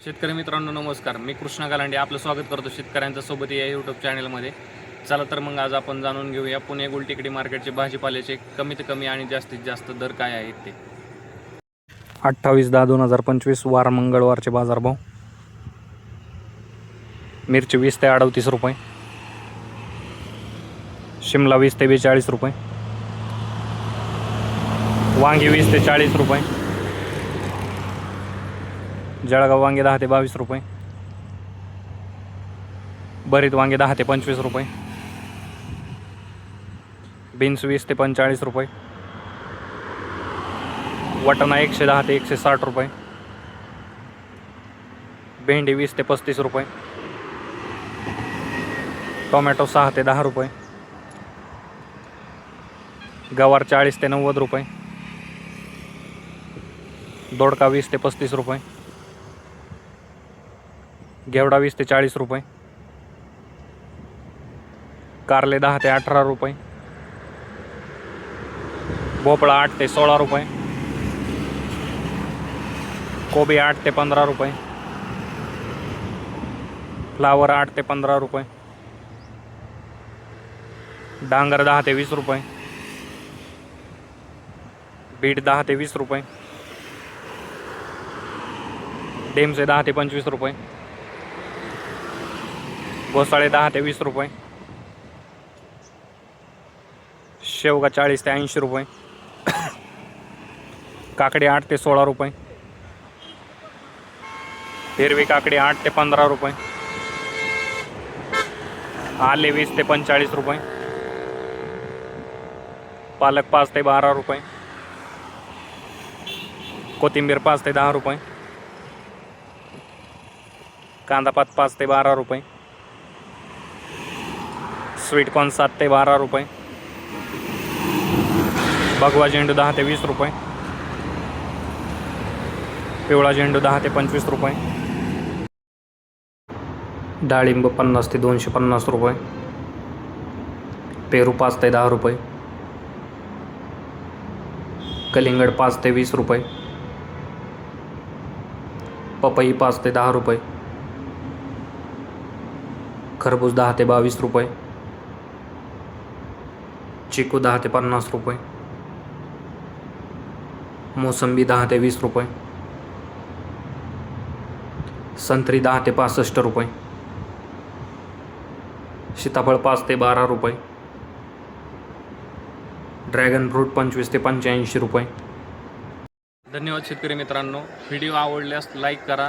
शेतकरी मित्रांनो नमस्कार. मी कृष्णा गालांडे आपलं स्वागत करतो शेतकऱ्यांच्या सोबत या यूट्यूब चॅनलमध्ये चला तर मग आज आपण जाणून घेऊया पुणे गुलटेकडी मार्केटचे भाजीपाल्याचे कमीत कमी आणि जास्तीत जास्त दर काय आहेत ते. अठ्ठावीस दहा दोन हजार पंचवीस वार मंगळवारचे बाजारभाव. मिरची वीस ते अडतीस रुपये. शिमला वीस ते बेचाळीस रुपये. वांगी वीस ते चाळीस रुपये. जळगाव वांगे दहा ते बावीस रुपये. भरीत वांगे दहा ते पंचवीस रुपये. बीन्स वीस ते पंचेचाळीस रुपये. वटाणा एकशे दहा ते एकशे साठ रुपये. भेंडी वीस ते पस्तीस रुपये. टोमॅटो सहा ते दहा रुपये. गवार चाळीस ते नव्वद रुपये. दोडका वीस ते पस्तीस रुपये. घेवडा वीस ते चाळीस रुपये. कारले दहा ते अठरा रुपये. भोपळा आठ ते सोळा रुपये. कोबी आठ ते पंधरा रुपये. फ्लावर आठ ते पंधरा रुपये. डांगर दहा ते वीस रुपये. बीट दहा ते वीस रुपये. डेमचे दहा ते पंचवीस रुपये. घोसाळे दहा ते वीस रुपये. शेवगा चाळीस ते ऐंशी रुपये. काकडी आठ ते सोळा रुपये. हिरवी काकडी आठ ते पंधरा रुपये. आले वीस ते पंचेचाळीस रुपये. पालक पाच ते बारा रुपये. कोथिंबीर पाच ते दहा रुपये. कांदापात पाच ते बारा रुपये. स्वीटकॉर्न सात ते बारा रुपये. भगवा झेंडू दहा ते वीस रुपये. पिवळा झेंडू दहा ते पंचवीस रुपये. डाळिंब पन्नास ते दोनशे पन्नास रुपये. पेरू पाच ते दहा रुपये. कलिंगड पाच ते वीस रुपये. पपई पाच ते दहा रुपये. खरबूज दहा ते बावीस रुपये. चिकू दहा ते पन्नास रुपये. मोसंबी दहा ते वीस रुपये. संत्री दहा ते पासष्ट रुपये. सीताफळ पाच ते बारा रुपये. ड्रॅगन फ्रूट पंचवीस ते पंच्याऐंशी रुपये. धन्यवाद शेतकरी मित्रांनो. व्हिडिओ आवडल्यास लाईक करा.